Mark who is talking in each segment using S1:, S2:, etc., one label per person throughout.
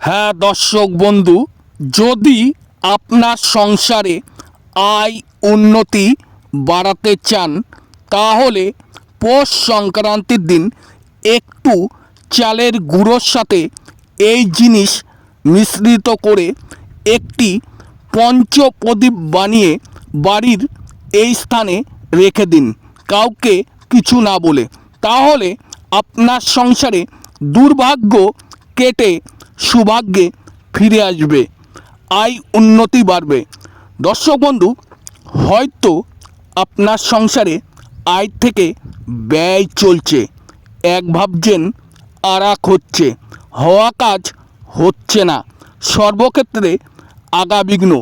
S1: হ্যাঁ দর্শক বন্ধু, যদি আপনার সংসারে আয় উন্নতি বাড়াতে চান, তাহলে পৌষ সংক্রান্তির দিন একটু চালের গুঁড়োর সাথে এই জিনিস মিশ্রিত করে একটি পঞ্চপ্রদীপ বানিয়ে বাড়ির এই স্থানে রেখে দিন। কাউকে কিছু না বলে। তাহলে আপনার সংসারে দুর্ভাগ্য কেটে সৌভাগ্যে ফিরে আসবে। আয় উন্নতি বাড়বে। দর্শক বন্ধু, হয়তো আপনার সংসারে আয় থেকে ব্যয় চলছে। এক ভাবছেন আর হচ্ছে। হওয়া কাজ হচ্ছে না। সর্বক্ষেত্রে আগাবিঘ্ন,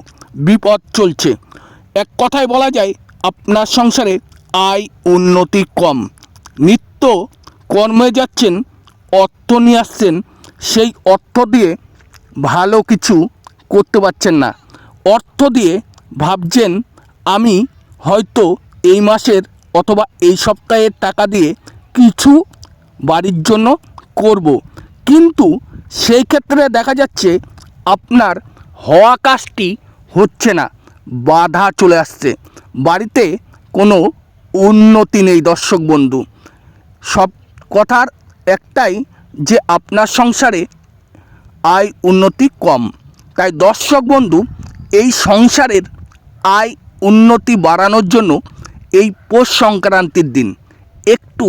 S1: বিপদ চলছে। এক কথায় বলা যায়, আপনার সংসারে আয় উন্নতি কম। নিত্য কর্মে যাচ্ছেন, অর্থ নিয়ে আসছেন সেই অর্থ দিয়ে ভালো কিছু করতে পারছেন না। অর্থ দিয়ে ভাবছেন, আমি হয়তো এই মাসের অথবা এই সপ্তাহের টাকা দিয়ে কিছু বাড়ির জন্য করব। কিন্তু সেই ক্ষেত্রে দেখা যাচ্ছে, আপনার হওয়া কাজটি হচ্ছে না, বাধা চলে আসছে। বাড়িতে কোনো উন্নতি নেই, দর্শক বন্ধু। সব কথার একটাই যে আপনার সংসারে আয় উন্নতি কম। তাই দর্শক বন্ধু, এই সংসারের আয় উন্নতি বাড়ানোর জন্য এই পৌষ সংক্রান্তির দিন। একটু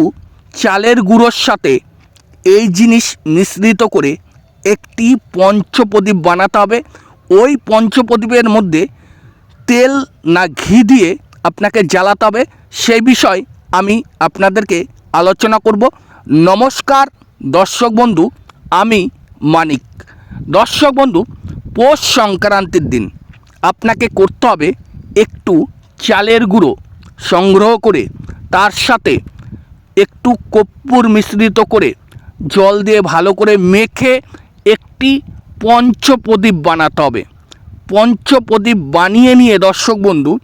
S1: চালের গুঁড়োর সাথে এই জিনিস মিশ্রিত করে একটি পঞ্চপ্রদীপ বানাতে হবে। ওই পঞ্চপ্রদীপের মধ্যে তেল না ঘি দিয়ে আপনাকে জ্বালাতে হবে। সেই বিষয় আমি আপনাদেরকে আলোচনা করব। নমস্কার দর্শক বন্ধু, আমি মানিক। দর্শক বন্ধু, পৌষ সংক্রান্তির দিন। আপনাকে করতে হবে একটু চালের গুঁড়ো সংগ্রহ করে, তার সাথে একটু কর্পূর মিশ্রিত করে, জল দিয়ে ভালো করে মেখে একটি পঞ্চপ্রদীপ বানাতে হবে। পঞ্চপ্রদীপ বানিয়ে নিয়ে দর্শক বন্ধু,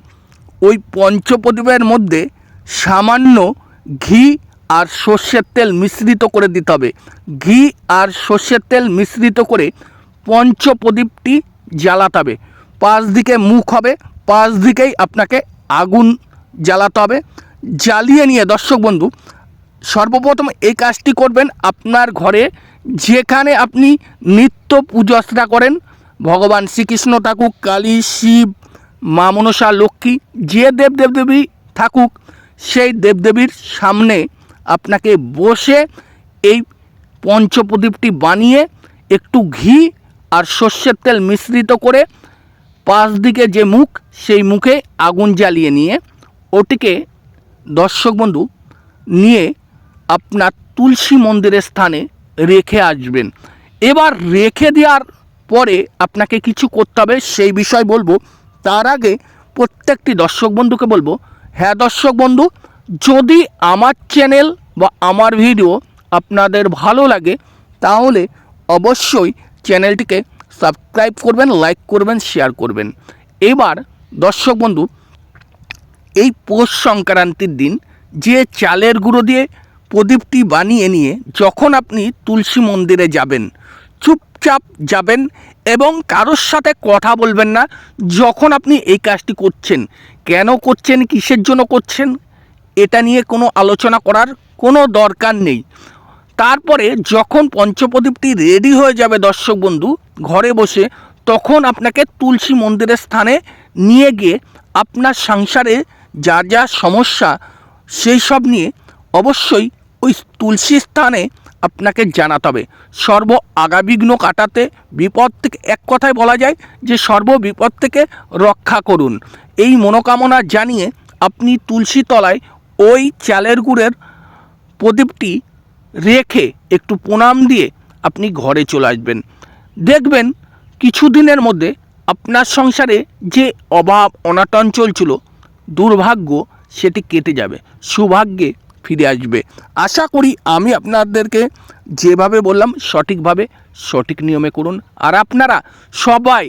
S1: ওই পঞ্চপ্রদীপের মধ্যে সামান্য ঘি আর সর্ষের তেল মিশ্রিত করে দিতে হবে। ঘি আর সর্ষের তেল মিশ্রিত করে পঞ্চপ্রদীপটি জ্বালাতে হবে। পাঁচ দিকে মুখ হবে পাঁচ দিকেই আপনাকে আগুন জ্বালাতে হবে। জ্বালিয়ে নিয়ে, দর্শক বন্ধু, সর্বপ্রথম এই কাজটি করবেন আপনার ঘরে। যেখানে আপনি নিত্য পুজো অর্চনা করেন, ভগবান শ্রীকৃষ্ণ থাকুক, কালী, শিব, মা মনসা, লক্ষ্মী, যে দেব দেবদেবী থাকুক, সেই দেবদেবীর সামনে আপনাকে বসে এই পঞ্চপ্রদীপটি বানিয়ে একটু ঘি আর সর্ষের তেল মিশ্রিত করে পাশ দিকে যে মুখ, সেই মুখে আগুন জ্বালিয়ে নিয়ে ওটিকে দর্শক বন্ধু নিয়ে আপনার তুলসী মন্দিরের স্থানে রেখে আসবেন। এবার রেখে দেওয়ার পরে আপনাকে কিছু করতে হবে, সেই বিষয় বলব। তার আগে প্রত্যেকটি দর্শক বন্ধুকে বলব হ্যাঁ দর্শক বন্ধু যদি আমার চ্যানেল বা আমার ভিডিও আপনাদের ভালো লাগে, তাহলে অবশ্যই চ্যানেলটিকে সাবস্ক্রাইব করবেন লাইক করবেন শেয়ার করবেন। এবার, দর্শক বন্ধু, এই পৌষ সংক্রান্তির দিন যে চালের গুঁড়ো দিয়ে প্রদীপটি বানিয়ে নিয়ে যখন আপনি তুলসী মন্দিরে যাবেন, চুপচাপ যাবেন এবং কারোর সাথে কথা বলবেন না, যখন আপনি এই কাজটি করছেন, কেন করছেন, কিসের জন্য করছেন এটা নিয়ে কোনো আলোচনা করার কোনো দরকার নেই। তারপরে যখন পঞ্চপ্রদীপটি রেডি হয়ে যাবে দর্শক বন্ধু, ঘরে বসে, তখন আপনাকে তুলসী মন্দিরের স্থানে নিয়ে গিয়ে আপনার সংসারে যা যা সমস্যা, সেই সব নিয়ে অবশ্যই ওই তুলসী স্থানে আপনাকে জানাতে হবে। সর্ব আগাবিঘ্ন কাটাতে বিপদ থেকে, এক কথায় বলা যায় যে সর্ব বিপদ থেকে রক্ষা করুন। এই মনোকামনা জানিয়ে আপনি তুলসী তলায় ওই চালের গুড়ের প্রদীপটি রেখে একটু প্রণাম দিয়ে আপনি ঘরে চলে আসবেন। দেখবেন কিছুদিনের মধ্যে আপনার সংসারে যে অভাব অনাটন চলছিল দুর্ভাগ্য সেটি কেটে যাবে, সৌভাগ্যে ফিরে আসবে। আশা করি আমি আপনাদেরকে যেভাবে বললাম সঠিকভাবে সঠিক নিয়মে করুন। আর আপনারা সবাই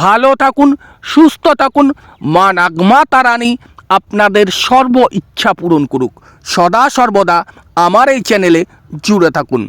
S1: ভালো থাকুন, সুস্থ থাকুন। মা নাগমা তারানি আপনাদের সর্ব ইচ্ছা পূরণ করুক। সদা সর্বদা আমার এই চ্যানেলে জুড়ে থাকুন।